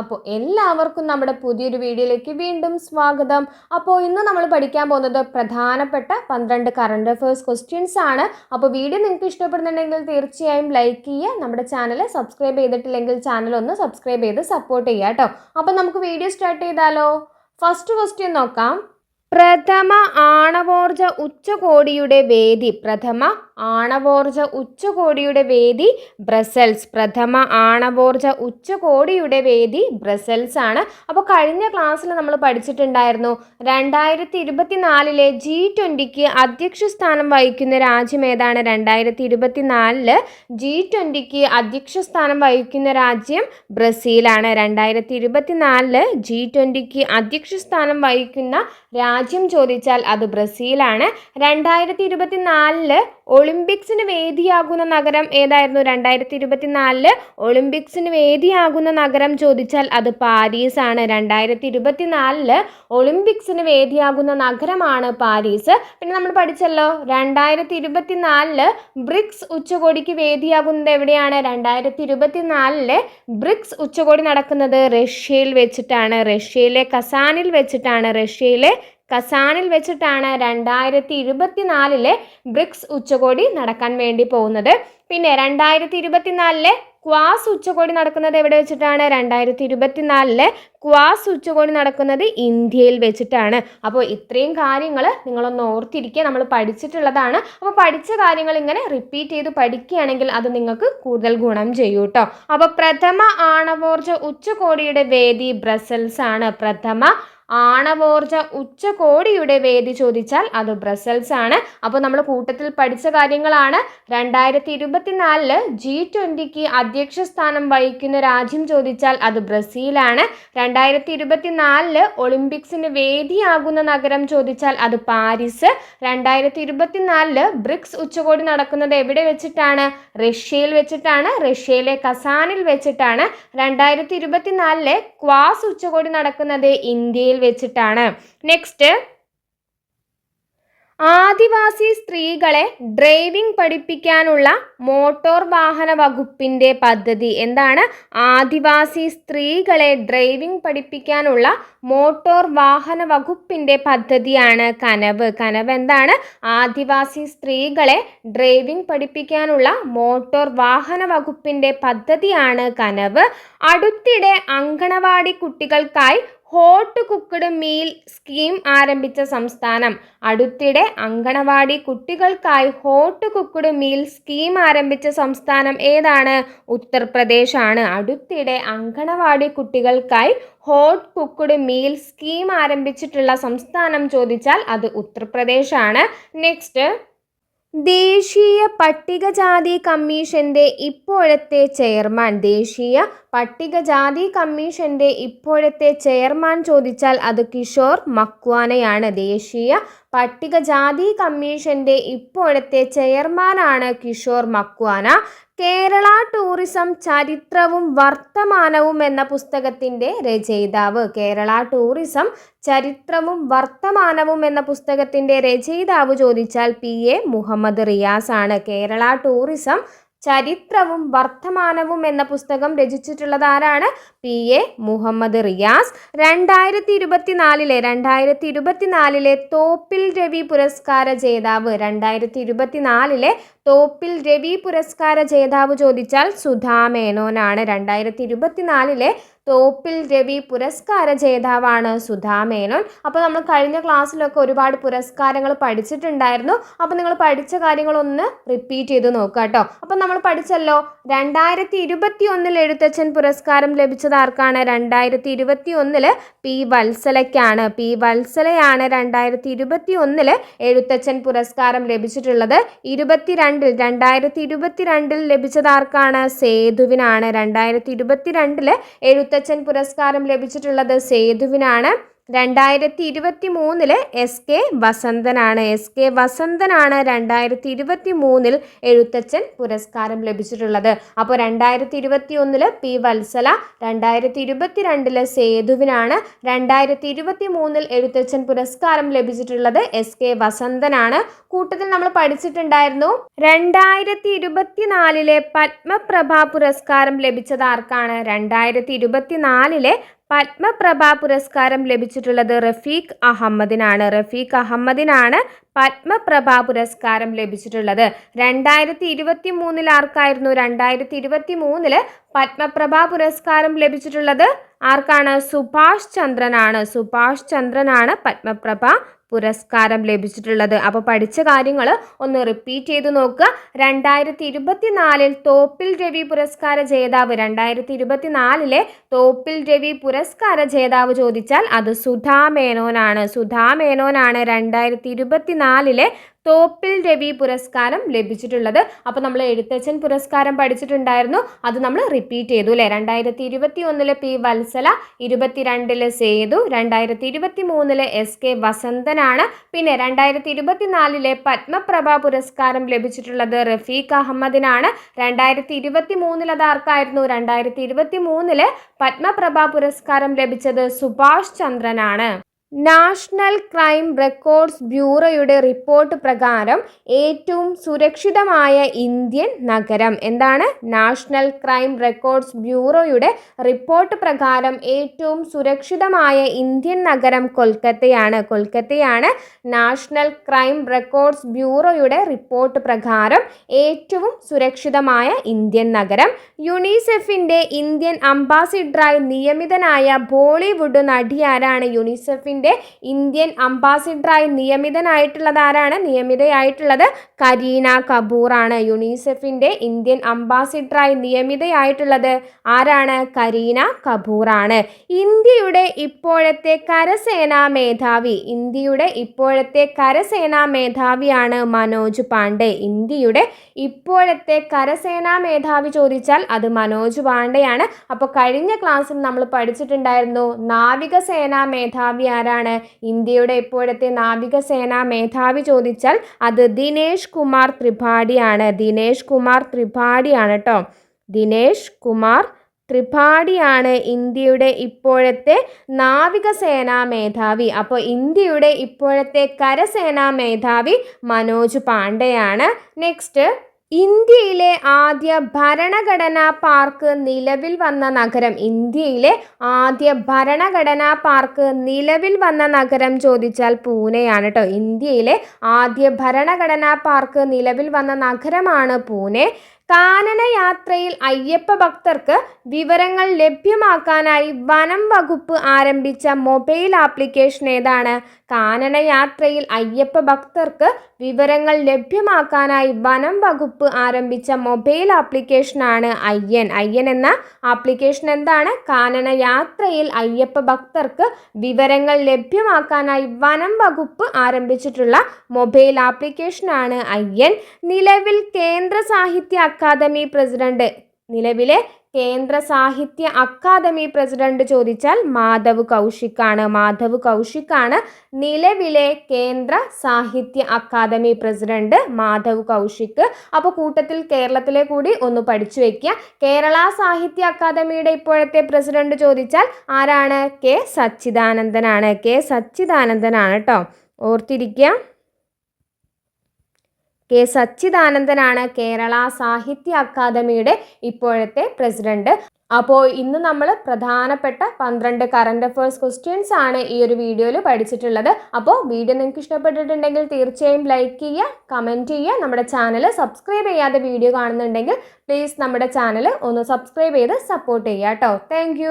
അപ്പോൾ എല്ലാവർക്കും നമ്മുടെ പുതിയൊരു വീഡിയോയിലേക്ക് വീണ്ടും സ്വാഗതം. അപ്പോൾ ഇന്ന് നമ്മൾ പഠിക്കാൻ പോകുന്നത് പ്രധാനപ്പെട്ട പന്ത്രണ്ട് കറണ്ട് അഫേഴ്സ് ക്വസ്റ്റ്യൻസ് ആണ്. അപ്പോൾ വീഡിയോ നിങ്ങൾക്ക് ഇഷ്ടപ്പെടുന്നുണ്ടെങ്കിൽ തീർച്ചയായും ലൈക്ക് ചെയ്യുക. നമ്മുടെ ചാനൽ സബ്സ്ക്രൈബ് ചെയ്തിട്ടില്ലെങ്കിൽ ചാനൽ ഒന്ന് സബ്സ്ക്രൈബ് ചെയ്ത് സപ്പോർട്ട് ചെയ്യുക കേട്ടോ. അപ്പോൾ നമുക്ക് വീഡിയോ സ്റ്റാർട്ട് ചെയ്താലോ? ഫസ്റ്റ് ക്വസ്റ്റ്യൻ നോക്കാം. പ്രഥമ ആണവോർജ ഉച്ചകോടിയുടെ വേദി പ്രഥമ ആണവോർജ ഉച്ചകോടിയുടെ വേദി ബ്രസൽസ് പ്രഥമ ആണവോർജ ഉച്ചകോടിയുടെ വേദി ബ്രസൽസ് ആണ്. അപ്പോൾ കഴിഞ്ഞ ക്ലാസ്സിൽ നമ്മൾ പഠിച്ചിട്ടുണ്ടായിരുന്നു രണ്ടായിരത്തി ഇരുപത്തിനാലിലെ ജി ട്വന്റിക്ക് അധ്യക്ഷ സ്ഥാനം വഹിക്കുന്ന രാജ്യം ഏതാണ്? രണ്ടായിരത്തി ഇരുപത്തിനാലിൽ ജി ട്വന്റിക്ക് അധ്യക്ഷ സ്ഥാനം വഹിക്കുന്ന രാജ്യം ബ്രസീലാണ്. രണ്ടായിരത്തി ഇരുപത്തിനാലിൽ ജി ട്വന്റിക്ക് അധ്യക്ഷ സ്ഥാനം വഹിക്കുന്ന രാജ്യം ചോദിച്ചാൽ അത് ബ്രസീലാണ്. രണ്ടായിരത്തി ഇരുപത്തിനാലിൽ ഒളിമ്പിക്സിന് വേദിയാകുന്ന നഗരം ഏതായിരുന്നു? രണ്ടായിരത്തി ഇരുപത്തിനാലിൽ ഒളിമ്പിക്സിന് വേദിയാകുന്ന നഗരം ചോദിച്ചാൽ അത് പാരീസ് ആണ് രണ്ടായിരത്തി ഇരുപത്തിനാലിൽ ഒളിമ്പിക്സിന് വേദിയാകുന്ന നഗരമാണ് പാരീസ്. പിന്നെ നമ്മൾ പഠിച്ചല്ലോ രണ്ടായിരത്തി ഇരുപത്തിനാലിൽ ബ്രിക്സ് ഉച്ചകോടിക്ക് വേദിയാകുന്നത് എവിടെയാണ്? രണ്ടായിരത്തി ഇരുപത്തിനാലിലെ ബ്രിക്സ് ഉച്ചകോടി നടക്കുന്നത് റഷ്യയിൽ വെച്ചിട്ടാണ്. റഷ്യയിലെ കസാനിൽ വെച്ചിട്ടാണ്. റഷ്യയിലെ കസാനിൽ വെച്ചിട്ടാണ് രണ്ടായിരത്തി ഇരുപത്തിനാലിലെ ബ്രിക്സ് ഉച്ചകോടി നടക്കാൻ വേണ്ടി പോകുന്നത്. പിന്നെ രണ്ടായിരത്തി ഇരുപത്തിനാലിലെ ക്വാസ് ഉച്ചകോടി നടക്കുന്നത് എവിടെ വെച്ചിട്ടാണ്? രണ്ടായിരത്തി ഇരുപത്തിനാലിലെ ക്വാസ് ഉച്ചകോടി നടക്കുന്നത് ഇന്ത്യയിൽ വെച്ചിട്ടാണ്. അപ്പോൾ ഇത്രയും കാര്യങ്ങൾ നിങ്ങളൊന്ന് ഓർത്തിരിക്കുക. നമ്മൾ പഠിച്ചിട്ടുള്ളതാണ്. അപ്പോൾ പഠിച്ച കാര്യങ്ങൾ ഇങ്ങനെ റിപ്പീറ്റ് ചെയ്ത് പഠിക്കുകയാണെങ്കിൽ അത് നിങ്ങൾക്ക് കൂടുതൽ ഗുണം ചെയ്യും കേട്ടോ. അപ്പോൾ പ്രഥമ ആണവോർജ ഉച്ചകോടിയുടെ വേദി ബ്രസൽസ് ആണ് പ്രഥമ ആണവോർജ ഉച്ചകോടിയുടെ വേദി ചോദിച്ചാൽ അത് ബ്രസൽസ് ആണ്. അപ്പോൾ നമ്മൾ കൂട്ടത്തിൽ പഠിച്ച കാര്യങ്ങളാണ്. രണ്ടായിരത്തി ഇരുപത്തിനാലിൽ ജി ട്വന്റിക്ക് അധ്യക്ഷ സ്ഥാനം വഹിക്കുന്ന രാജ്യം ചോദിച്ചാൽ അത് ബ്രസീലാണ്. രണ്ടായിരത്തി ഇരുപത്തിനാലിൽ ഒളിമ്പിക്സിന് വേദിയാകുന്ന നഗരം ചോദിച്ചാൽ അത് പാരീസ്. രണ്ടായിരത്തി ഇരുപത്തിനാലിൽ ബ്രിക്സ് ഉച്ചകോടി നടക്കുന്നത് എവിടെ വെച്ചിട്ടാണ്? റഷ്യയിൽ വെച്ചിട്ടാണ്. റഷ്യയിലെ കസാനിൽ വെച്ചിട്ടാണ്. രണ്ടായിരത്തി ഇരുപത്തിനാലിലെ ക്വാസ് ഉച്ചകോടി നടക്കുന്നത് ഇന്ത്യയിൽ വെച്ചിട്ടാണ്. നെക്സ്റ്റ് ആദിവാസി സ്ത്രീകളെ ഡ്രൈവിംഗ് പഠിപ്പിക്കാനുള്ള മോട്ടോർ വാഹന വകുപ്പിന്റെ പദ്ധതി. എന്താണ്? ആദിവാസി സ്ത്രീകളെ ഡ്രൈവിംഗ് പഠിപ്പിക്കാനുള്ള മോട്ടോർ വാഹന വകുപ്പിന്റെ പദ്ധതിയാണ് കനവ്. കനവ് എന്താണ്? ആദിവാസി സ്ത്രീകളെ ഡ്രൈവിംഗ് പഠിപ്പിക്കാനുള്ള മോട്ടോർ വാഹന വകുപ്പിന്റെ പദ്ധതിയാണ് കനവ്. അടുത്തിടെ അങ്കണവാടി കുട്ടികൾക്കായി ഹോട്ട് കുക്ക്ഡ് മീൽ സ്കീം ആരംഭിച്ച സംസ്ഥാനം. അടുത്തിടെ അങ്കണവാടി കുട്ടികൾക്കായി ഹോട്ട് കുക്ക്ഡ് മീൽ സ്കീം ആരംഭിച്ച സംസ്ഥാനം ഏതാണ്? ഉത്തർപ്രദേശ് ആണ് അടുത്തിടെ അങ്കണവാടി കുട്ടികൾക്കായി ഹോട്ട് കുക്ക്ഡ് മീൽ സ്കീം ആരംഭിച്ചിട്ടുള്ള സംസ്ഥാനം ചോദിച്ചാൽ അത് ഉത്തർപ്രദേശ് ആണ് നെക്സ്റ്റ് ദേശീയ പട്ടികജാതി കമ്മീഷന്റെ ഇപ്പോഴത്തെ ചെയർമാൻ. ദേശീയ പട്ടികജാതി കമ്മീഷന്റെ ഇപ്പോഴത്തെ ചെയർമാൻ ചോദിച്ചാൽ അത് കിഷോർ മക്വാനയാണ്. ദേശീയ പട്ടികജാതി കമ്മീഷന്റെ ഇപ്പോഴത്തെ ചെയർമാനാണ് കിഷോർ മക്വാന. കേരള ടൂറിസം ചരിത്രവും വർത്തമാനവും എന്ന പുസ്തകത്തിന്റെ രചയിതാവ്. കേരള ടൂറിസം ചരിത്രവും വർത്തമാനവും എന്ന പുസ്തകത്തിന്റെ രചയിതാവ് ചോദിച്ചാൽ പി. എ. മുഹമ്മദ് റിയാസ് ആണ് കേരള ടൂറിസം ചരിത്രവും വർത്തമാനവും എന്ന പുസ്തകം രചിച്ചിട്ടുള്ളത് ആരാണ്? പി. എ. മുഹമ്മദ് റിയാസ്. രണ്ടായിരത്തി ഇരുപത്തിനാലിലെ രണ്ടായിരത്തി ഇരുപത്തിനാലിലെ തോപ്പിൽ രവി പുരസ്കാര ജേതാവ്. രണ്ടായിരത്തി ഇരുപത്തിനാലിലെ തോപ്പിൽ രവി പുരസ്കാര ജേതാവ് ചോദിച്ചാൽ സുധാ മേനോനാണ്. രണ്ടായിരത്തി ഇരുപത്തിനാലിലെ തോപ്പിൽ രവി പുരസ്കാര ജേതാവാണ് സുധാ മേനോൻ. അപ്പോൾ നമ്മൾ കഴിഞ്ഞ ക്ലാസ്സിലൊക്കെ ഒരുപാട് പുരസ്കാരങ്ങൾ പഠിച്ചിട്ടുണ്ടായിരുന്നു. അപ്പോൾ നിങ്ങൾ പഠിച്ച കാര്യങ്ങളൊന്ന് റിപ്പീറ്റ് ചെയ്ത് നോക്കുക കേട്ടോ. അപ്പോൾ നമ്മൾ പഠിച്ചല്ലോ രണ്ടായിരത്തി ഇരുപത്തി ഒന്നിൽ എഴുത്തച്ഛൻ പുരസ്കാരം ലഭിച്ചത് ആർക്കാണ്? രണ്ടായിരത്തി ഇരുപത്തി ഒന്നിൽ പി വത്സലയ്ക്കാണ്. പി വത്സലയാണ് രണ്ടായിരത്തി ഇരുപത്തി ഒന്നിൽ എഴുത്തച്ഛൻ പുരസ്കാരം ലഭിച്ചിട്ടുള്ളത്. ഇരുപത്തിരണ്ടിൽ രണ്ടായിരത്തി ഇരുപത്തിരണ്ടിൽ ലഭിച്ചത് ആർക്കാണ് സേതുവിനാണ്. രണ്ടായിരത്തി ഇരുപത്തിരണ്ടിൽ എഴുത്തച്ഛൻ പുരസ്കാരം ലഭിച്ചിട്ടുള്ളത് സേതുവിനാണ്. രണ്ടായിരത്തി ഇരുപത്തി മൂന്നിൽ എസ് കെ വസന്തനാണ്. എസ് കെ വസന്തനാണ് രണ്ടായിരത്തി ഇരുപത്തി മൂന്നിൽ എഴുത്തച്ഛൻ പുരസ്കാരം ലഭിച്ചിട്ടുള്ളത്. അപ്പോൾ രണ്ടായിരത്തി ഇരുപത്തി ഒന്നിൽ പി വത്സല രണ്ടായിരത്തി ഇരുപത്തി രണ്ടിൽ സേതുവിനാണ് രണ്ടായിരത്തി ഇരുപത്തി മൂന്നിൽ എഴുത്തച്ഛൻ പുരസ്കാരം ലഭിച്ചിട്ടുള്ളത് എസ് കെ വസന്തനാണ്. കൂട്ടത്തിൽ നമ്മൾ പഠിച്ചിട്ടുണ്ടായിരുന്നു രണ്ടായിരത്തി ഇരുപത്തിനാലിലെ പത്മപ്രഭ പുരസ്കാരം ലഭിച്ചത് ആർക്കാണ് രണ്ടായിരത്തി ഇരുപത്തിനാലിലെ പത്മപ്രഭ പുരസ്കാരം ലഭിച്ചിട്ടുള്ളത് റഫീഖ് അഹമ്മദിനാണ്. റഫീഖ് അഹമ്മദിനാണ് പത്മപ്രഭ പുരസ്കാരം ലഭിച്ചിട്ടുള്ളത്. രണ്ടായിരത്തി ഇരുപത്തി മൂന്നിൽ ആർക്കായിരുന്നു? രണ്ടായിരത്തി ഇരുപത്തി മൂന്നിൽ പത്മപ്രഭ പുരസ്കാരം ലഭിച്ചിട്ടുള്ളത് ആർക്കാണ്? സുഭാഷ് ചന്ദ്രനാണ്. സുഭാഷ് ചന്ദ്രനാണ് പത്മപ്രഭ പുരസ്കാരം ലഭിച്ചിട്ടുള്ളത്. അപ്പോൾ പഠിച്ച കാര്യങ്ങൾ ഒന്ന് റിപ്പീറ്റ് ചെയ്ത് നോക്കുക. രണ്ടായിരത്തി ഇരുപത്തിനാലിൽ തോപ്പിൽ രവി പുരസ്കാര ജേതാവ് രണ്ടായിരത്തി ഇരുപത്തിനാലിലെ തോപ്പിൽ രവി പുരസ്കാര ജേതാവ് ചോദിച്ചാൽ അത് സുധാ മേനോനാണ് സുധാ മേനോനാണ് രണ്ടായിരത്തി ഇരുപത്തിനാലിലെ തോപ്പിൽ രവി പുരസ്കാരം ലഭിച്ചിട്ടുള്ളത്. അപ്പോൾ നമ്മൾ എഴുത്തച്ഛൻ പുരസ്കാരം പഠിച്ചിട്ടുണ്ടായിരുന്നു. അത് നമ്മൾ റിപ്പീറ്റ് ചെയ്തു അല്ലേ? രണ്ടായിരത്തി ഇരുപത്തി ഒന്നിലെ പി വത്സല ഇരുപത്തിരണ്ടിൽ സേതു രണ്ടായിരത്തി ഇരുപത്തി മൂന്നിലെ എസ് കെ വസന്തനാണ്. പിന്നെ രണ്ടായിരത്തി ഇരുപത്തിനാലിലെ പത്മപ്രഭ പുരസ്കാരം ലഭിച്ചിട്ടുള്ളത് റഫീഖ് അഹമ്മദിനാണ്. രണ്ടായിരത്തി ഇരുപത്തി മൂന്നിൽ അത് ആർക്കായിരുന്നു? രണ്ടായിരത്തി ഇരുപത്തി മൂന്നിൽ പത്മപ്രഭ പുരസ്കാരം ലഭിച്ചത് സുഭാഷ് ചന്ദ്രനാണ്. നാഷണൽ ക്രൈം റെക്കോർഡ്സ് ബ്യൂറോയുടെ റിപ്പോർട്ട് പ്രകാരം ഏറ്റവും സുരക്ഷിതമായ ഇന്ത്യൻ നഗരം എന്താണ്? നാഷണൽ ക്രൈം റെക്കോർഡ്സ് ബ്യൂറോയുടെ റിപ്പോർട്ട് പ്രകാരം ഏറ്റവും സുരക്ഷിതമായ ഇന്ത്യൻ നഗരം കൊൽക്കത്തയാണ്. കൊൽക്കത്തയാണ് നാഷണൽ ക്രൈം റെക്കോർഡ്സ് ബ്യൂറോയുടെ റിപ്പോർട്ട് പ്രകാരം ഏറ്റവും സുരക്ഷിതമായ ഇന്ത്യൻ നഗരം. യുണിസെഫിന്റെ ഇന്ത്യൻ അംബാസിഡറായി നിയമിതനായ ബോളിവുഡ് നടിയാരാണ് ആരാണ് യുണിസെഫിന്റെ ഇന്ത്യൻ അംബാസിഡറായി നിയമിതനായിട്ടുള്ളത് ആരാണ് നിയമിതയായിട്ടുള്ളത് കരീന കപൂർ ആണ് യുണിസെഫിന്റെ ഇന്ത്യൻ അംബാസിഡറായി നിയമിതയായിട്ടുള്ളത് ആരാണ്? കരീന കപൂർ ആണ് ഇന്ത്യയുടെ ഇപ്പോഴത്തെ കരസേനാ മേധാവി ഇന്ത്യയുടെ ഇപ്പോഴത്തെ കരസേനാ മേധാവിയാണ് മനോജ് പാണ്ഡെ. ഇന്ത്യയുടെ ഇപ്പോഴത്തെ കരസേനാ മേധാവി ചോദിച്ചാൽ അത് മനോജ് പാണ്ഡെയാണ്. അപ്പോൾ കഴിഞ്ഞ ക്ലാസ്സിൽ നമ്മൾ പഠിച്ചിട്ടുണ്ടായിരുന്നു നാവികസേനാ മേധാവി ആരാണ് ഇന്ത്യയുടെ ഇപ്പോഴത്തെ നാവികസേനാ മേധാവി ചോദിച്ചാൽ അത് ദിനേശ് കുമാർ ത്രിപാഠിയാണ്. ദിനേശ് കുമാർ ത്രിപാഠിയാണ് കേട്ടോ ദിനേശ് കുമാർ ത്രിപാഠിയാണ് ഇന്ത്യയുടെ ഇപ്പോഴത്തെ നാവികസേനാ മേധാവി. അപ്പോൾ ഇന്ത്യയുടെ ഇപ്പോഴത്തെ കരസേനാ മേധാവി മനോജ് പാണ്ഡെയാണ്. നെക്സ്റ്റ് ഇന്ത്യയിലെ ആദ്യ ഭരണഘടനാ പാർക്ക് നിലവിൽ വന്ന നഗരം. ഇന്ത്യയിലെ ആദ്യ ഭരണഘടനാ പാർക്ക് നിലവിൽ വന്ന നഗരം ചോദിച്ചാൽ പൂനെയാണ് കേട്ടോ ഇന്ത്യയിലെ ആദ്യ ഭരണഘടനാ പാർക്ക് നിലവിൽ വന്ന നഗരമാണ് പൂനെ. കാനന യാത്രയിൽ അയ്യപ്പ ഭക്തർക്ക് വിവരങ്ങൾ ലഭ്യമാക്കാനായി വനം വകുപ്പ് ആരംഭിച്ച മൊബൈൽ ആപ്ലിക്കേഷൻ ഏതാണ്? കാനന യാത്രയിൽ അയ്യപ്പ ഭക്തർക്ക് വിവരങ്ങൾ ലഭ്യമാക്കാനായി വനം വകുപ്പ് ആരംഭിച്ച മൊബൈൽ ആപ്ലിക്കേഷനാണ് അയ്യൻ. അയ്യൻ എന്ന ആപ്ലിക്കേഷൻ എന്താണ്? കാനന യാത്രയിൽ അയ്യപ്പ ഭക്തർക്ക് വിവരങ്ങൾ ലഭ്യമാക്കാനായി വനം വകുപ്പ് ആരംഭിച്ചിട്ടുള്ള മൊബൈൽ ആപ്ലിക്കേഷനാണ് അയ്യൻ. നിലവിൽ കേന്ദ്ര സാഹിത്യ അക്കാദമി പ്രസിഡന്റ്. നിലവിലെ കേന്ദ്ര സാഹിത്യ അക്കാദമി പ്രസിഡന്റ് ചോദിച്ചാൽ മാധവ് കൗശിക്കാണ്. മാധവ് കൗശിക്കാണ് നിലവിലെ കേന്ദ്ര സാഹിത്യ അക്കാദമി പ്രസിഡന്റ് മാധവ് കൗശിക്ക് അപ്പോൾ കൂട്ടത്തിൽ കേരളത്തിലെ കൂടി ഒന്ന് പഠിച്ചു വയ്ക്കുക. കേരള സാഹിത്യ അക്കാദമിയുടെ ഇപ്പോഴത്തെ പ്രസിഡന്റ് ചോദിച്ചാൽ ആരാണ്? കെ. സച്ചിദാനന്ദനാണ്. കെ. സച്ചിദാനന്ദനാണ് കേട്ടോ ഓർത്തിരിക്കുക. കെ സച്ചിദാനന്ദനാണ് കേരള സാഹിത്യ അക്കാദമിയുടെ ഇപ്പോഴത്തെ പ്രസിഡന്റ്. അപ്പോൾ ഇന്ന് നമ്മൾ പ്രധാനപ്പെട്ട പന്ത്രണ്ട് കറണ്ട് അഫയേഴ്സ് ക്വസ്റ്റ്യൻസ് ആണ് ഈ ഒരു വീഡിയോയിൽ പഠിച്ചിട്ടുള്ളത്. അപ്പോൾ വീഡിയോ നിങ്ങൾക്ക് ഇഷ്ടപ്പെട്ടിട്ടുണ്ടെങ്കിൽ തീർച്ചയായും ലൈക്ക് ചെയ്യുക കമന്റ് ചെയ്യുക. നമ്മുടെ ചാനൽ സബ്സ്ക്രൈബ് ചെയ്യാതെ വീഡിയോ കാണുന്നുണ്ടെങ്കിൽ പ്ലീസ് നമ്മുടെ ചാനൽ ഒന്ന് സബ്സ്ക്രൈബ് ചെയ്ത് സപ്പോർട്ട് ചെയ്യുക കേട്ടോ. താങ്ക്